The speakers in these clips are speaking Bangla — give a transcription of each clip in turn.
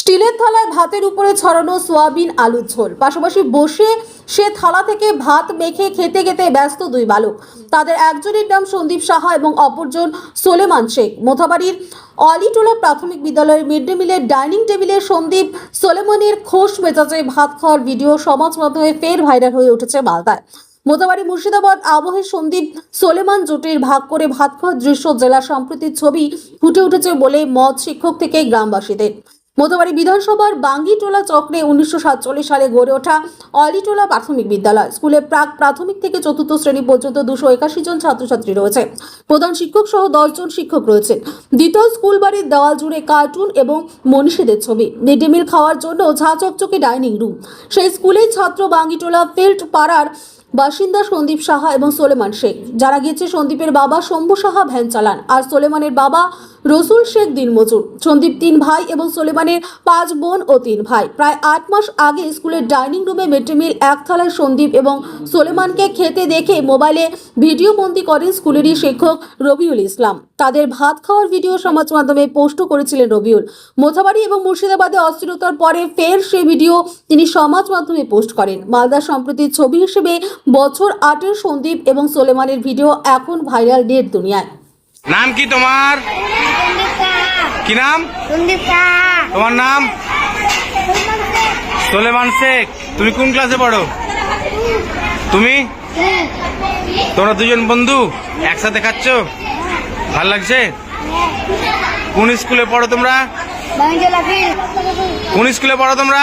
স্টিলের থালায় ভাতের উপরে ছড়ানো সোয়াবিন আলুর ঝোল। পাশাপাশি বসে সে থালা থেকে ভাত মেখে খেতে খেতে ব্যস্ত দুই বালক। তাদের একজনের নাম সন্দীপ সাহা এবং অপরজন সোলেমান শেখ। মোথাবাড়ির অলিটোলা প্রাথমিক বিদ্যালয়ের মিড ডে মিলের ডাইনিং টেবিলে সন্দীপ সোলেমানের খোশ মেজাজে ভাত খাওয়ার ভিডিও সমাজ মাধ্যমে ফের ভাইরাল হয়ে উঠেছে মালদায়। মোতাবাড়ি মুর্শিদাবাদ আবহে সন্দীপ সোলেমান জোটের ভাগ করে ভাত খাওয়ার দৃশ্য, জেলা সম্প্রতির ছবি ফুটে উঠেছে বলে মত শিক্ষক থেকে গ্রামবাসীদের। মোতাবাড়ি বিধানসভার বাঙ্গিটোলা চক্রে উনিশশো সাতচল্লিশ সালে গড়ে ওঠা অলিটোলা প্রাথমিক বিদ্যালয়। স্কুলে প্রাক প্রাথমিক থেকে চতুর্থ শ্রেণি পর্যন্ত দুশো একাশি জন ছাত্রছাত্রী রয়েছে। প্রধান শিক্ষক সহ দশ জন শিক্ষক রয়েছেন। দ্বিতীয় স্কুল বাড়ির দেওয়াল জুড়ে কার্টুন এবং মনীষীদের ছবি। মিড ডে মিল খাওয়ার জন্য ঝা চকচকে ডাইনিং রুম। সেই স্কুলেই ছাত্র বাঙ্গিটোলা ফিল্ড পাড়ার বাসিন্দা সন্দীপ সাহা এবং সোলেমান শেখ। যারা গিয়েছে সন্দীপের বাবা শম্ভু সাহা ভ্যান চালান। আর সোলেমানের বাবা রসুল শেখ দিনমজুর সন্দীপ তিন ভাই এবং সোলেমানের পাঁচ বোন ও তিন ভাই। প্রায় আট মাস আগে স্কুলের ডাইনিং রুমে মিড ডে মিল এক থালায় সন্দীপ এবং সোলেমানকে খেতে দেখে মোবাইলে ভিডিও বন্দি করেন স্কুলেরই শিক্ষক রবিউল ইসলাম। তাদের ভাত খাওয়ার ভিডিও সমাজ মাধ্যমে পোস্টও করেছিলেন রবিউল। মোথাবাড়ি এবং মুর্শিদাবাদে অস্থিরতার পরে ফের সেই ভিডিও তিনি সমাজ মাধ্যমে পোস্ট করেন। মালদা সম্প্রতির ছবি হিসেবে বছর আটের সন্দীপ এবং সোলেমানের ভিডিও এখন ভাইরাল নেট দুনিয়ায়। নাম কি তোমার? কি নাম? তোমার নাম? সোলেমান শেখ। তুমি কোন ক্লাসে পড়ো? তুমি? তোমরা দুজন বন্ধু একসাথে খাচ্ছ? ভালো লাগছে? কোন স্কুলে পড়ো তোমরা? কোন স্কুলে পড়ো তোমরা?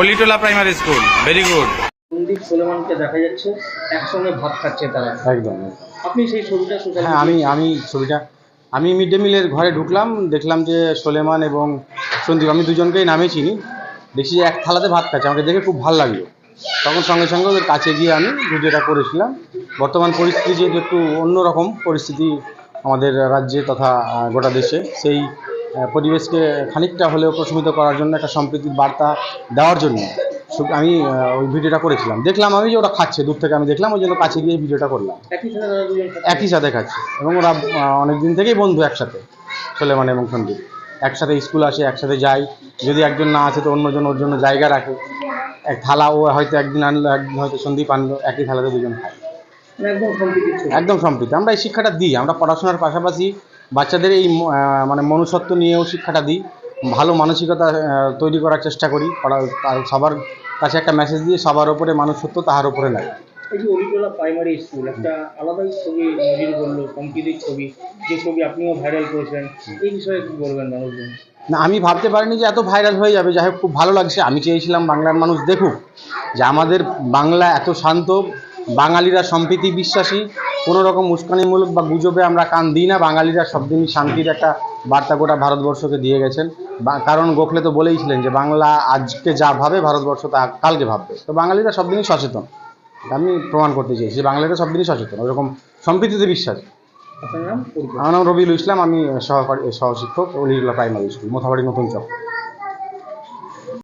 Olitola primary school. Very good. Sandip সোলেমানকে দেখা যাচ্ছে একসঙ্গে ভাত খাচ্ছে তারা। একদম আপনি সেই ছবিটা সোশ্যাল হ্যাঁ আমি আমি ছবিটা আমি মিড ডে মিলের ঘরে ঢুকলাম দেখলাম যে সোলেমান এবং সন্দীপ আমি দুজনকেই নামে চিনি। দেখছি যে এক থালাতে ভাত খাচ্ছে আমাকে দেখে খুব ভালো লাগল। তখন সঙ্গে সঙ্গে ওদের কাছে গিয়ে আমি ভিডিওটা করেছিলাম। বর্তমান পরিস্থিতি যেহেতু একটু অন্যরকম পরিস্থিতি আমাদের রাজ্যে তথা গোটা দেশে সেই পরিবেশকে খানিকটা হলেও প্রশমিত করার জন্য একটা সম্প্রীতির বার্তা দেওয়ার জন্য। আমি ওই ভিডিওটা করেছিলাম। দেখলাম আমি যে ওরা খাচ্ছে দূর থেকে আমি দেখলাম ওই জন্য কাছে গিয়ে ভিডিওটা করলাম। একই সাথে খাচ্ছে। এবং ওরা অনেক দিন থেকেই বন্ধু একসাথে সোলেমান এবং সন্দীপ। একসাথে স্কুল আসে একসাথে যাই। যদি একজন না আছে তো অন্যজন ওর জন্য জায়গা রাখে। এক থালা ও হয়তো একদিন আনলো একদিন হয়তো সন্দীপ আনলো একই থালাতে দুজন খায়। একদম একদম সম্প্রীতি। আমরা এই শিক্ষাটা দিই আমরা পড়াশোনার পাশাপাশি বাচ্চাদের এই মানে মনুষ্যত্ব নিয়েও শিক্ষাটা দিই। ভালো মানসিকতা তৈরি করার চেষ্টা করি। সবার কাছে একটা মেসেজ দিয়ে সবার ওপরে সত্য তাহার উপরে নাই এই যে অলিটোলা প্রাইমারি স্কুল একটা আলাদাই ছবি নজির ছবি। যে ছবি আপনিও ভাইরাল করেছেন এই বিষয়ে কি বলবেন মানুষজন? না আমি ভাবতে পারিনি যে এত ভাইরাল হয়ে যাবে। যাই হোক খুব ভালো লাগছে। আমি চেয়েছিলাম বাংলার মানুষ দেখুক যে আমাদের বাংলা এত শান্ত বাঙালিরা সম্প্রীতি বিশ্বাসী কোনো রকম উস্কানিমূলক বা গুজবে আমরা কান দিই না। বাঙালিরা সব দিনই শান্তির একটা বার্তা গোটা ভারতবর্ষকে দিয়ে গেছেন। বা- কারণ গোখলে তো বলেইছিলেন যে বাংলা আজকে যা ভাবে ভারতবর্ষ তা কালকে ভাববে। তো বাঙালিরা সব দিনই সচেতন। আমি প্রমাণ করতে চেয়েছি যে বাঙালিরা সব দিনই সচেতন ওরকম সম্প্রীতিতে বিশ্বাস। আমার নাম রবিউল ইসলাম আমি সহকারী সহশিক্ষক অলিউল্লাহ প্রাইমারি স্কুল মোথাবাড়ি নতুন চক